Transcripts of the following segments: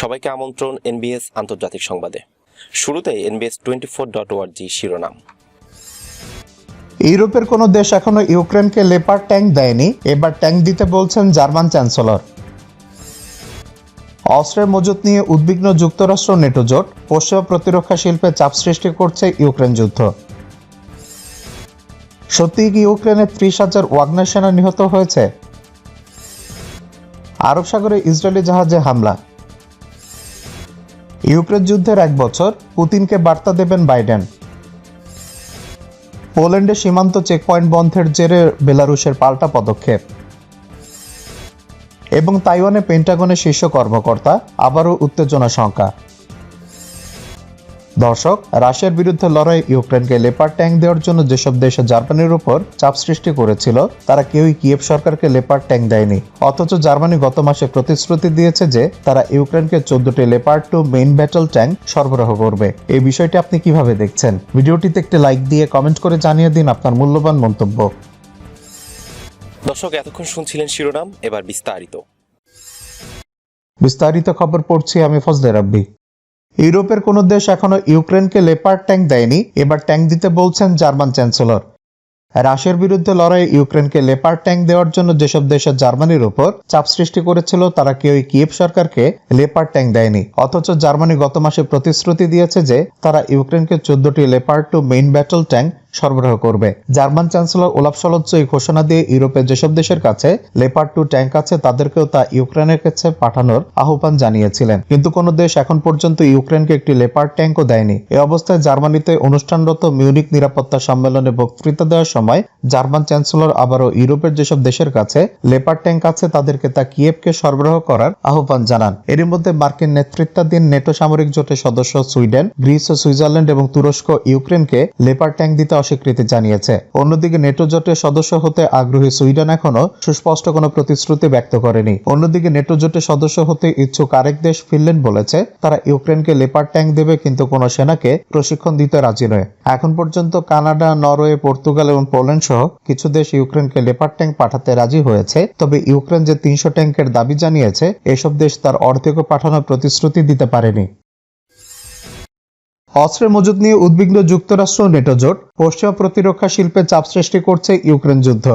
সবাইকে আমন্ত্রণ এনবিএস আন্তর্জাতিক সংবাদে। শুরুতে এনবিএস টোয়েন্টি ফোর ডট ওয়ার্জি শিরোনাম। ইউরোপের কোনো দেশ এখনও ইউক্রেনকে লেপার ট্যাঙ্ক দেয়নি, এবার ট্যাঙ্ক দিতে বলছেন জার্মান চ্যান্সেলর। অস্ত্রের মজুত নিয়ে উদ্বিগ্ন যুক্তরাষ্ট্র নেটো জোট পশ্চিমা প্রতিরক্ষা শিল্পে চাপ সৃষ্টি করছে ইউক্রেন যুদ্ধ। সত্যিই কি ইউক্রেনে ত্রিশ হাজার ওয়াগনার সেনা নিহত হয়েছে? আরব সাগরে ইসরায়েলি জাহাজে হামলা। ইউক্রেন যুদ্ধের এক বছর পুতিনকে বার্তা দেবেন বাইডেন। পোল্যান্ডে সীমান্ত চেকপয়েন্ট বন্ধের জেরে বেলারুশের পাল্টা পদক্ষেপ। এবং তাইওয়ানে পেন্টাগনের শীর্ষ কর্মকর্তা আবারও উত্তেজনা শঙ্কা। দর্শক রাশিয়ার বিরুদ্ধে লড়াই ইউক্রেনকে লেপার ট্যাঙ্ক দেওয়ার জন্য যেসব দেশে জার্মানির উপর চাপ সৃষ্টি করেছিল তারা কেউই কিয়েভ সরকারকে লেপার ট্যাঙ্ক দেয়নি। অথচ জার্মানি গত মাসে প্রতিশ্রুতি দিয়েছে যে তারা ইউক্রেনকে চোদ্দটি Leopard two main battle tank সরবরাহ করবে। এই বিষয়টি আপনি কীভাবে দেখছেন? ভিডিওটিতে একটি লাইক দিয়ে কমেন্ট করে জানিয়ে দিন আপনার মূল্যবান মন্তব্য। দর্শক এতক্ষণ শুনছিলেন শিরোনাম এবার বিস্তারিত। বিস্তারিত খবর পড়ছি আমি ফজলে রাব্বি। ইউরোপের কোনো দেশ এখনও ইউক্রেনকে লেপার ট্যাঙ্ক দেয়নি। এবার ট্যাঙ্ক দিতে বলছেন জার্মান চ্যান্সেলর। রাশিয়ার বিরুদ্ধে লড়াই ইউক্রেনকে লেপার ট্যাঙ্ক দেওয়ার জন্য যেসব দেশের জার্মানির উপর চাপ সৃষ্টি করেছিল, তারা কেউই কিয়েভ সরকারকে লেপার ট্যাঙ্ক দেয়নি। অথচ জার্মানি গত মাসে প্রতিশ্রুতি দিয়েছে যে তারা ইউক্রেনকে চোদ্দটি Leopard two main battle tank সরবরাহ করবে। জার্মান চ্যান্সেলর ওলাফ সলৎস এই ঘোষণা দিয়ে ইউরোপের যেসব দেশের কাছে লেপার টু ট্যাঙ্ক আছে, তাদেরকেও তা ইউক্রেনের কাছে পাঠানোর আহ্বান জানিয়েছিলেন। কিন্তু কোনো দেশ এখন পর্যন্ত ইউক্রেনকে একটি লেপার ট্যাঙ্কও দেয়নি। এ অবস্থায় জার্মানিতে অনুষ্ঠানরত মিউনিক নিরাপত্তা সম্মেলনে বক্তৃতা দেওয়ার সময় জার্মান চ্যান্সেলর আবারও ইউরোপের যেসব দেশের কাছে লেপার ট্যাঙ্ক আছে, তাদেরকে তা কিয়েভকে সরবরাহ করার আহ্বান জানান। এরই মধ্যে মার্কিন নেতৃত্বাধীন নেটো সামরিক জোটের সদস্য সুইডেন, গ্রিস ও সুইজারল্যান্ড এবং তুরস্ক ইউক্রেনকে লেপার ট্যাঙ্ক দিতে অস্বীকৃতি জানিয়েছে। অন্যদিকে নেটো জোটের সদস্য হতে আগ্রহী সুইডেন এখনও সুস্পষ্ট কোনো প্রতিশ্রুতি ব্যক্ত করেনি। অন্যদিকে নেটো জোটের সদস্য হতে ইচ্ছুক আরেক দেশ ফিনল্যান্ড বলেছে, তারা ইউক্রেনকে লেপার ট্যাঙ্ক দেবে কিন্তু কোনো সেনাকে প্রশিক্ষণ দিতে রাজি নয়। এখন পর্যন্ত কানাডা, নরওয়ে, পর্তুগাল এবং পোল্যান্ড সহ কিছু দেশ ইউক্রেনকে লেপার ট্যাঙ্ক পাঠাতে রাজি হয়েছে। তবে ইউক্রেন যে তিনশো ট্যাঙ্কের দাবি জানিয়েছে, এসব দেশ তার অর্ধেকও পাঠানোর প্রতিশ্রুতি দিতে পারেনি। অস্ত্রের মজুদ নিয়ে উদ্বিগ্ন যুক্তরাষ্ট্র নেটোজোট। নেটো জোট পশ্চিমা প্রতিরক্ষা শিল্পে চাপ সৃষ্টি করছে ইউক্রেন যুদ্ধ।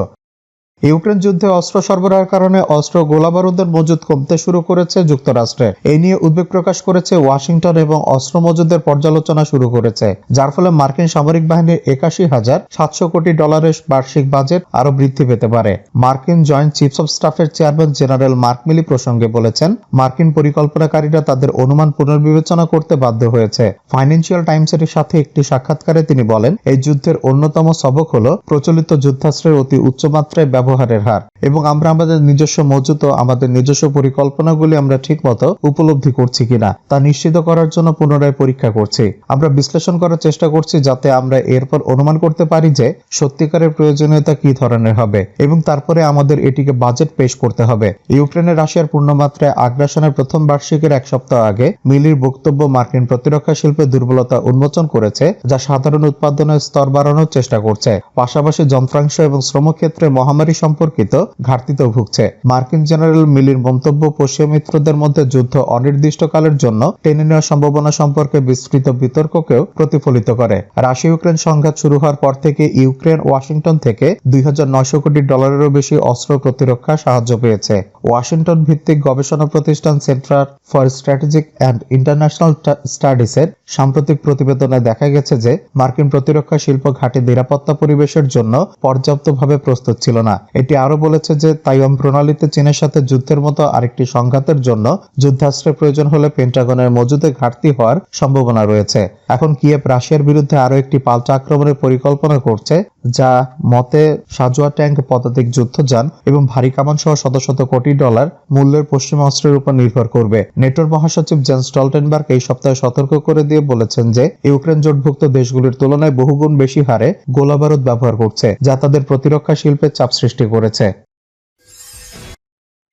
ইউক্রেন যুদ্ধে অস্ত্র সরবরাহের কারণে অস্ত্র গোলাবারুদের মজুদ কমতে শুরু করেছে যুক্তরাষ্ট্রে। এই নিয়ে উদ্বেগ প্রকাশ করেছে ওয়াশিংটন এবং অস্ত্র মজুদের পর্যালোচনা শুরু করেছে, যার ফলে মার্কিন সামরিক বাহিনীর একাশি হাজার সাতশো কোটি ডলারের বার্ষিক বাজেট আরও বৃদ্ধি পেতে পারে। মার্কিন জয়েন্ট চিফস অফ স্টাফের চেয়ারম্যান জেনারেল মার্ক মিলি প্রসঙ্গে বলেছেন, মার্কিন পরিকল্পনাকারীরা তাদের অনুমান পুনর্বিবেচনা করতে বাধ্য হয়েছে। ফাইন্যান্সিয়াল টাইমসের সাথে একটি সাক্ষাৎকারে তিনি বলেন, এই যুদ্ধের অন্যতম সবক হলো প্রচলিত যুদ্ধাস্ত্রের অতি উচ্চমাত্রায় ব্যবহারের হার এবং আমরা আমাদের নিজস্ব মজুত আমাদের নিজস্ব পরিকল্পনাগুলি আমরা ঠিকমতো উপলব্ধি করছি কিনা তা নিশ্চিত করার জন্য পুনরায় পরীক্ষা করছি। আমরা বিশ্লেষণ করার চেষ্টা করছি যাতে আমরা এরপর অনুমান করতে পারি যে সত্যিকারের প্রয়োজনীয়তা কি ধরনের হবে এবং তারপরে আমাদের এটিকে বাজেট পেশ করতে হবে। ইউক্রেনের রাশিয়ার পূর্ণমাত্রায় আগ্রাসনের প্রথম বার্ষিকীর এক সপ্তাহ আগে মিলির বক্তব্য মার্কিন প্রতিরক্ষা শিল্পে দুর্বলতা উন্মোচন করেছে, যা সাধারণ উৎপাদনের স্তর বাড়ানোর চেষ্টা করছে। পাশাপাশি যন্ত্রাংশ এবং শ্রমক্ষেত্রে মহামারী সম্পর্কিত ঘাটতিতেও ভুগছে। মার্কিন জেনারেল মিলির মন্তব্য পশ্চিম মিত্রদের মধ্যে যুদ্ধ অনির্দিষ্টকালের জন্য টেনে নেওয়ার সম্ভাবনা সম্পর্কে বিস্তৃত বিতর্ককেও প্রতিফলিত করে। রাশিয়া ইউক্রেন সংঘাত শুরু হওয়ার পর থেকে ইউক্রেন ওয়াশিংটন থেকে দুই হাজার নয়শো কোটি ডলারেরও বেশি অস্ত্র প্রতিরক্ষা সাহায্য পেয়েছে। ওয়াশিংটন ভিত্তিক গবেষণা প্রতিষ্ঠান Center for Strategic and International স্টাডিজের সাম্প্রতিক প্রতিবেদনে দেখা গেছে যে মার্কিন প্রতিরক্ষা শিল্প ঘাটে নিরাপত্তা পরিবেশের জন্য পর্যাপ্তভাবে প্রস্তুত ছিল না। এটি আরও বলেছে যে তাইওয়ান প্রণালীতে চীনের সাথে যুদ্ধের মতো আরেকটি সংঘাতের জন্য যুদ্ধাস্ত্রের প্রয়োজন হলে পেন্টাগনের মজুদে ঘাটতি হওয়ার সম্ভাবনা রয়েছে। এখন কিয়েভ রাশিয়ার বিরুদ্ধে আরও একটি পাল্টা আক্রমণের পরিকল্পনা করছে, যা মতে সাজোয়া ট্যাঙ্ক পদাতিক যুদ্ধযান এবং ভারী কামান সহ শত শত কোটি ডলার মূল্যের পশ্চিমা অস্ত্রের উপর নির্ভর করবে। নেটোর মহাসচিব জেন স্টলটেনবার্গ এই সপ্তাহে সতর্ক করে দিয়ে বলেছেন যে, ইউক্রেন জোটভুক্ত দেশগুলির তুলনায় বহুগুণ বেশি হারে গোলাবারুদ ব্যবহার করছে, যা তাদের প্রতিরক্ষা শিল্পে চাপ সৃষ্টি করেছে।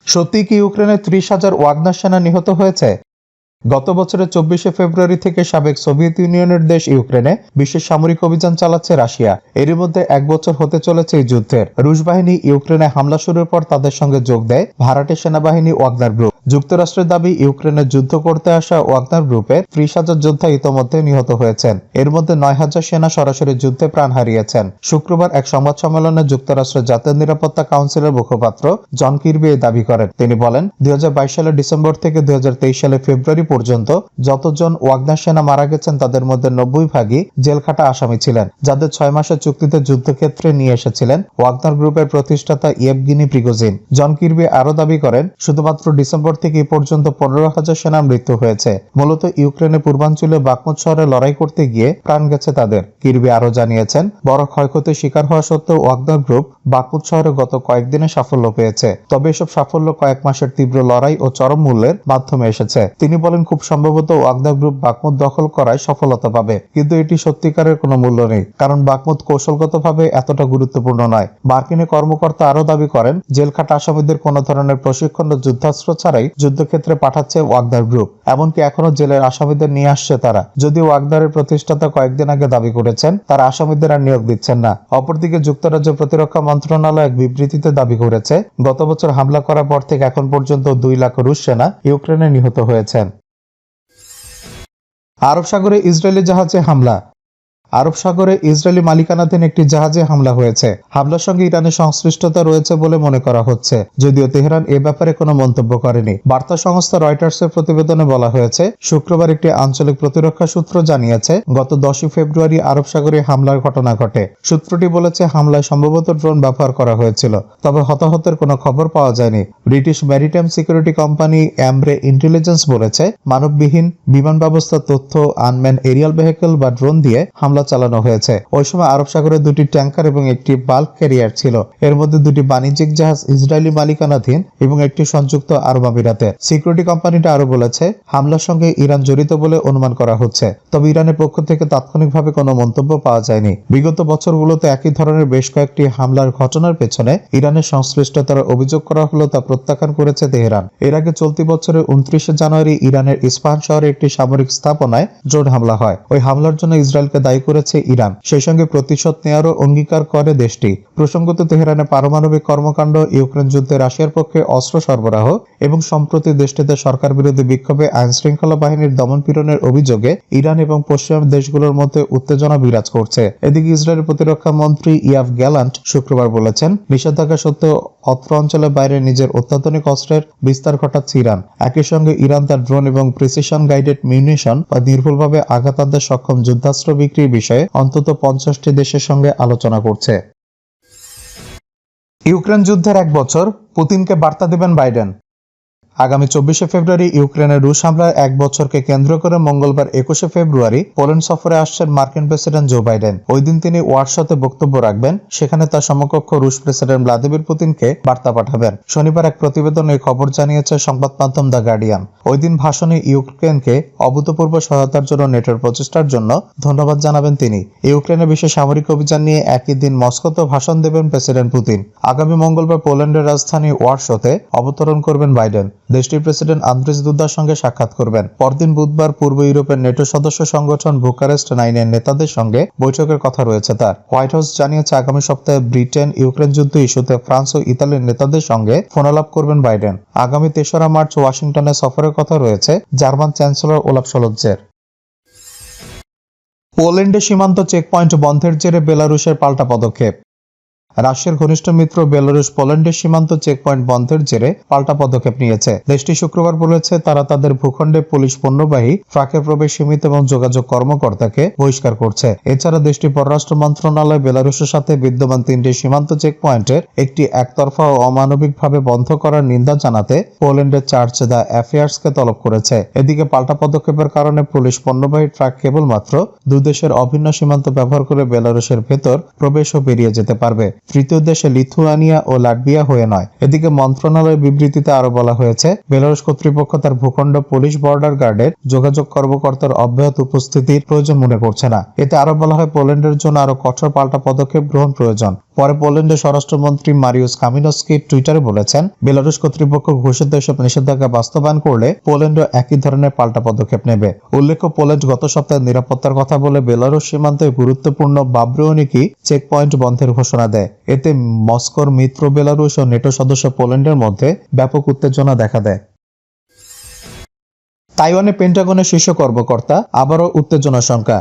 সত্যি কি ইউক্রেনের ত্রিশ হাজার ওয়াগনার সেনা নিহত হয়েছে? গত বছরের চব্বিশে ফেব্রুয়ারি থেকে সাবেক সোভিয়েত ইউনিয়নের দেশ ইউক্রেনে বিশ্বের সামরিক অভিযান চালাচ্ছে রাশিয়া। এরই মধ্যে এক বছর হতে চলেছে এই যুদ্ধের। রুশ বাহিনী ইউক্রেনে হামলা শুরুর পর তাদের সঙ্গে যোগ দেয় ভাড়াটে সেনাবাহিনী ওয়াগনার গ্রুপ। যুক্তরাষ্ট্রের দাবি ইউক্রেনের যুদ্ধ করতে আসা ওয়াগনার গ্রুপের ত্রিশ হাজার যোদ্ধা ইতোমধ্যে নিহত হয়েছেন। এর মধ্যে নয় হাজার সেনা সরাসরি যুদ্ধে প্রাণ হারিয়েছেন। শুক্রবার এক সংবাদ সম্মেলনে যুক্তরাষ্ট্রের জাতীয় নিরাপত্তা কাউন্সিলের মুখপাত্র জন কির্বি এই দাবি করেন। তিনি বলেন, দুই হাজার বাইশ সালের ডিসেম্বর থেকে দুই সালের ফেব্রুয়ারি পর্যন্ত যতজন ওয়াগনার সেনা মারা গেছেন, তাদের মধ্যে নব্বই ভাগই জেলখাটা আসামি ছিলেন। যাদের ছয় মাসের চুক্তিতে যুদ্ধক্ষেত্রে নিয়ে এসেছিলেন ওয়াগনার গ্রুপের প্রতিষ্ঠাতা ইয়েবগিনি প্রিগোজিন। জন কির্বি আরও দাবি করেন, শুধুমাত্র ডিসেম্বর থেকে এই পর্যন্ত পনেরো হাজার সেনার মৃত্যু হয়েছে। মূলত ইউক্রেনের পূর্বাঞ্চলে বাকমুট শহরে লড়াই করতে গিয়ে প্রাণ গেছে তাদের। কির্বি আরও জানিয়েছেন, বড় ক্ষয়ক্ষতির শিকার হওয়া সত্ত্বেও ওয়াগনার গ্রুপ বাকমুট শহরে গত কয়েকদিনে সাফল্য পেয়েছে। তবে এসব সাফল্য কয়েক মাসের তীব্র লড়াই ও চরম মূল্যের মাধ্যমে এসেছে। তিনি বলেন, খুব সম্ভবত ওয়াগনার গ্রুপ বাকমুট দখল করায় সফলতা পাবে। কিন্তু এটি সত্যিকারের কোনো মূল্য নেই, কারণ বাকমুত কৌশলগতভাবে এতটা গুরুত্বপূর্ণ নয়। মার্কিনী কর্মকর্তা আরও দাবি করেন জেলখাটা আসামিদের কোনো ধরনের প্রশিক্ষণ ও যুদ্ধাস্ত্র ছাড়াই যুদ্ধক্ষেত্রে পাঠাচ্ছে ওয়াগদার গ্রুপ, এমনকি এখনও জেলের আসামিদের নিয়ে আসছে তারা। যদিও ওয়াগদারের প্রতিষ্ঠাতা কয়েকদিন আগে দাবি করেছেন, তারা আসামিদের আর নিয়োগ দিচ্ছেন না। অপরদিকে যুক্তরাজ্য প্রতিরক্ষা মন্ত্রণালয় এক বিবৃতিতে দাবি করেছে, গত বছর হামলা করার পর থেকে এখন পর্যন্ত দুই লাখ রুশ সেনা ইউক্রেনে নিহত হয়েছেন। আরব সাগরে ইসরায়েলি জাহাজে হামলা আরব সাগরে ইসরায়েলি মালিকানাধীন একটি জাহাজে হামলা হয়েছে। হামলার সঙ্গে ইরানের সংশ্লিষ্টতা রয়েছে বলে মনে করা হচ্ছে। যদিও তেহরান এ ব্যাপারে কোনো মন্তব্য করেনি। বার্তা সংস্থা রয়টার্সের প্রতিবেদনে বলা হয়েছে, শুক্রবার একটি আঞ্চলিক প্রতিরক্ষা সূত্র জানিয়েছে, গত দশই ফেব্রুয়ারি আরব সাগরে হামলার ঘটনা ঘটে। সূত্রটি বলেছে, হামলায় সম্ভবত ড্রোন ব্যবহার করা হয়েছিল, তবে হতাহতের কোনো খবর পাওয়া যায়নি। British maritime security company Ambrey Intelligence বলেছে, মানববিহীন বিমান ব্যবস্থা তথ্য, আনম্যান এরিয়াল ভেহিকল বা ড্রোন দিয়ে হামলা চালানো হয়েছে। ওই সময় আরব সাগরে দুটি ট্যাঙ্কার এবং একটি বাল্ক ক্যারিয়ার ছিল। এর মধ্যে দুটি বাণিজ্যিক জাহাজ ইসরায়েলি মালিকানাধীন এবং একটি সংযুক্ত আরব আমিরাতের সিকিউরিটি কোম্পানিটা আরও বলেছে, হামলার সঙ্গে ইরান জড়িত বলে অনুমান করা হচ্ছে। তবে ইরানের পক্ষ থেকে তাৎক্ষণিকভাবে কোনো মন্তব্য পাওয়া যায়নি। বিগত বছরগুলোতে একই ধরনের বেশ কয়েকটি হামলার ঘটনার পেছনে ইরানের সংশ্লিষ্টতার অভিযোগ করা হলো তা প্রত্যাখ্যান করেছে তেহরান। এর আগে চলতি বছরের উনত্রিশে জানুয়ারি ইরানের ইস্পাহান শহরে একটি সামরিক স্থাপনায় ড্রোন হামলা হয়। ওই হামলার জন্য ইসরায়েলকে দায়ী করেছে ইরান। সেই সঙ্গে প্রতিশোধ নেওয়ারও অঙ্গীকার করে দেশটি। প্রসঙ্গত, তেহরানে পারমাণবিক কর্মকাণ্ড, ইউক্রেন যুদ্ধে রাশিয়ার পক্ষে অস্ত্র সরবরাহ এবং সম্প্রতি দেশটিতে সরকার বিরোধী বিক্ষোভে আইন শৃঙ্খলা বাহিনীর দমন পীড়নের অভিযোগে ইরান এবং পশ্চিম দেশগুলোর মধ্যে উত্তেজনা বিরাজ করছে। এদিকে ইসরায়েলের প্রতিরক্ষা মন্ত্রী ইয়াফ গ্যালান্ট শুক্রবার বলেছেন, নিষেধাজ্ঞা সত্ত্বেও অত্র অঞ্চলের বাইরে নিজের অত্যাধুনিক অস্ত্রের বিস্তার ঘটাচ্ছে ইরান। একই সঙ্গে ইরান তার ড্রোন এবং প্রিসিশন গাইডেড মিউনিশন বা নির্ভুলভাবে আঘাত আনতে সক্ষম যুদ্ধাস্ত্র বিক্রির বিষয়ে অন্তত পঞ্চাশটি দেশের সঙ্গে আলোচনা করছে। ইউক্রেন যুদ্ধের এক বছর, পুতিনকে বার্তা দেবেন বাইডেন। আগামী চব্বিশে ফেব্রুয়ারি ইউক্রেনের রুশ হামলার এক বছরকে কেন্দ্র করে মঙ্গলবার একুশে ফেব্রুয়ারি পোল্যান্ড সফরে আসছেন মার্কিন প্রেসিডেন্ট জো বাইডেন। ওই দিন তিনি ওয়ারশতে বক্তব্য রাখবেন, সেখানে তার সমকক্ষ রুশ প্রেসিডেন্ট ভ্লাদিমির পুতিনকে বার্তা পাঠাবেন। শনিবার এক প্রতিবেদনে এই খবর জানিয়েছে সংবাদ মাধ্যম দ্য গার্ডিয়ান। ওই দিন ভাষণে ইউক্রেনকে অভূতপূর্ব সহায়তার জন্য নেটোর প্রচেষ্টার জন্য ধন্যবাদ জানাবেন তিনি। ইউক্রেনের বিশেষ সামরিক অভিযান নিয়ে একই দিন মস্কোতে ভাষণ দেবেন প্রেসিডেন্ট পুতিন। আগামী মঙ্গলবার পোল্যান্ডের রাজধানী ওয়ারশোতে অবতরণ করবেন বাইডেন। দেশটির প্রেসিডেন্ট আন্দ্রেস দুদার সঙ্গে সাক্ষাৎ করবেন। পরদিন বুধবার পূর্ব ইউরোপের নেটো সদস্য সংগঠন বুকারেস্ট নাইনের নেতাদের সঙ্গে বৈঠকের কথা রয়েছে তার। হোয়াইট হাউস জানিয়েছে, আগামী সপ্তাহে ব্রিটেন, ইউক্রেন যুদ্ধ ইস্যুতে ফ্রান্স ও ইতালির নেতাদের সঙ্গে ফোনালাপ করবেন বাইডেন। আগামী তেসরা মার্চ ওয়াশিংটনে সফরের কথা রয়েছে জার্মান চ্যান্সেলর ওলাফ সলজ্জের। পোল্যান্ডে সীমান্ত চেকপয়েন্ট বন্ধের জেরে বেলারুশের পাল্টা পদক্ষেপ। রাশিয়ার ঘনিষ্ঠ মিত্র বেলারুশ পোল্যান্ডের সীমান্ত চেকপয়েন্ট বন্ধের জেরে পাল্টা পদক্ষেপ নিয়েছে। দেশটি শুক্রবার বলেছে, তারা তাদের ভূখণ্ডে পুলিশ পণ্যবাহী ট্রাকের প্রবেশ সীমিত এবং যোগাযোগ কর্মকর্তাকে বহিষ্কার করছে। এছাড়া দেশটির পররাষ্ট্র মন্ত্রণালয় বেলারুশের সাথে বিদ্যমান তিনটি সীমান্ত চেকপয়েন্টের একটি একতরফা ও অমানবিকভাবে বন্ধ করার নিন্দা জানাতে পোল্যান্ডের চার্চ দ্য অ্যাফেয়ার্সকে তলব করেছে। এদিকে পাল্টা পদক্ষেপের কারণে পুলিশ পণ্যবাহী ট্রাক কেবলমাত্র দুই দেশের অভিন্ন সীমান্ত ব্যবহার করে বেলারুশের ভেতর প্রবেশ ও বেরিয়ে যেতে পারবে। তৃতীয় দেশে লিথুয়ানিয়া ও লাটভিয়া হয়ে নয়। এদিকে মন্ত্রণালয়ের বিবৃতিতে আরও বলা হয়েছে, বেলারুশ কর্তৃপক্ষ তার ভূখণ্ড পুলিশ বর্ডার গার্ডের যোগাযোগ কর্মকর্তার অব্যাহত উপস্থিতির প্রয়োজন মনে করছে না। এতে আরও বলা হয়, পোল্যান্ডের জন্য আরও কঠোর পাল্টা পদক্ষেপ গ্রহণ প্রয়োজন। পরে পোল্যান্ডের স্বরাষ্ট্রমন্ত্রী মারিউস কামিনস্কি টুইটারে বলেছেন, বেলারুশ কর্তৃপক্ষ ঘোষিত এসব নিষেধাজ্ঞা বাস্তবায়ন করলে পোল্যান্ডও একই ধরনের পাল্টা পদক্ষেপ নেবে। উল্লেখ্য, পোল্যান্ড গত সপ্তাহে নিরাপত্তার কথা বলে বেলারুশ সীমান্তে গুরুত্বপূর্ণ বাব্রিয়নিকি চেকপয়েন্ট বন্ধের ঘোষণা দেয়। এতে মস্কোর মিত্র বেলারুশ ও নেটো সদস্য পোল্যান্ডের মধ্যে ব্যাপক উত্তেজনা দেখা দেয়। তাইওয়ানে পেন্টাগনের শীর্ষ কর্মকর্তা, আবারও উত্তেজনা শঙ্কা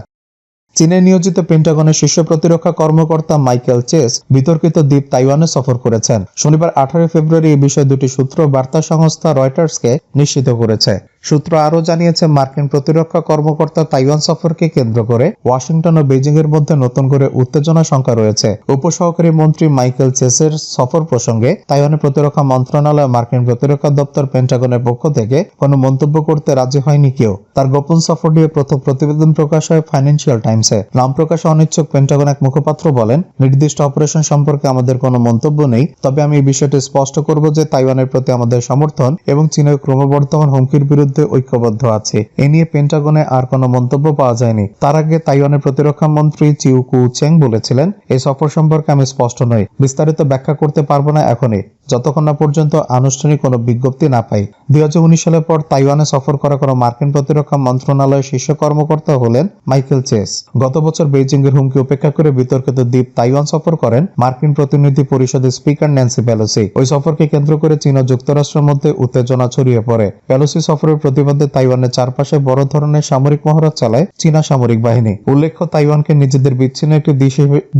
চীনে নিয়োজিত পেন্টাগনের শীর্ষ প্রতিরক্ষা কর্মকর্তা মাইকেল চেস বিতর্কিত দ্বীপ তাইওয়ানে সফর করেছেন। শনিবার আঠারোই ফেব্রুয়ারি এই বিষয়ে দুটি সূত্র বার্তা সংস্থা রয়টার্সকে নিশ্চিত করেছে। সূত্র আরও জানিয়েছে, মার্কিন প্রতিরক্ষা কর্মকর্তা তাইওয়ান সফরকে কেন্দ্র করে ওয়াশিংটন ও বেজিং এর মধ্যে নতুন করে উত্তেজনা শঙ্কা রয়েছে। উপসহকারী মন্ত্রী মাইকেল চেসের সফর প্রসঙ্গে তাইওয়ানের প্রতিরক্ষা মন্ত্রণালয় মার্কিন প্রতিরক্ষা দপ্তর পেন্টাগনের পক্ষ থেকে কোনো মন্তব্য করতে রাজি হয়নি কেউ। তার গোপন সফর নিয়ে প্রথম প্রতিবেদন প্রকাশ হয় ফাইন্যান্সিয়াল টাইমসে। নাম প্রকাশে অনিচ্ছুক, পেন্টাগন এক মুখপাত্র বলেন, নির্দিষ্ট অপারেশন সম্পর্কে আমাদের কোনো মন্তব্য নেই। তবে আমি এই বিষয়টি স্পষ্ট করব যে তাইওয়ানের প্রতি আমাদের সমর্থন এবং চীনের ক্রমবর্ধমান হুমকির বিরুদ্ধে ঐক্যবদ্ধ আছে। এ নিয়ে পেন্টাগনে আর কোনো মন্তব্য পাওয়া যায়নি। তার আগে তাইওয়ানের প্রতিরক্ষা মন্ত্রী চিউ কু চেং বলেছিলেন এই সফর সম্পর্কে আমি স্পষ্ট নই। বিস্তারিত ব্যাখ্যা করতে পারব না এখনই। যতক্ষণ না পর্যন্ত আনুষ্ঠানিক কোনো বিজ্ঞপ্তি না পাই দুই সালের পর তাইওয়ানে সফর করা কোনো মার্কিন প্রতিরক্ষা মন্ত্রণালয়ের শীর্ষ কর্মকর্তা হলেন মাইকেল চেস। গত বছর বেইজিং এর হুমকি উপেক্ষা করে বিতর্কিত দ্বীপ তাইওয়ান সফর করেন মার্কিন প্রতিনিধি পরিষদের স্পিকার ন্যান্সি পেলোসি। ওই সফরকে কেন্দ্র করে চীন ও যুক্তরাষ্ট্রের মধ্যে উত্তেজনা ছড়িয়ে পড়ে। পেলোসি সফরের প্রতিবাদে তাইওয়ানের চারপাশে বড় ধরনের সামরিক মহড়া চালায় চীনা সামরিক বাহিনী। উল্লেখ্য, তাইওয়ানকে নিজেদের বিচ্ছিন্ন একটি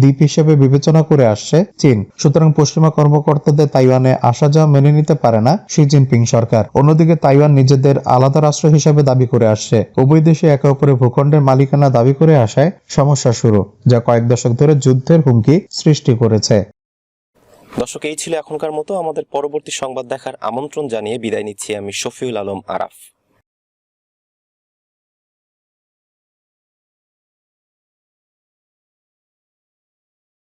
দ্বীপ হিসেবে বিবেচনা করে আসছে চীন। সুতরাং পশ্চিমা কর্মকর্তাদের তাইওয়ানে আসা যাওয়া মেনে নিতে পারে না শি জিনপিং সরকার। অন্যদিকে তাইওয়ান নিজেদের আলাদা রাষ্ট্র হিসেবে দাবি করে আসছে। উভয় দেশে একে অপরের ভূখণ্ডের মালিকানা দাবি করে আসায় সমস্যা শুরু, যা কয়েক দশক ধরে যুদ্ধের হুমকি সৃষ্টি করেছে। দর্শক, এই ছিল এখনকার মতো। আমাদের পরবর্তী সংবাদ দেখার আমন্ত্রণ জানিয়ে বিদায় নিচ্ছি আমি শফিউল আলম আরাফ।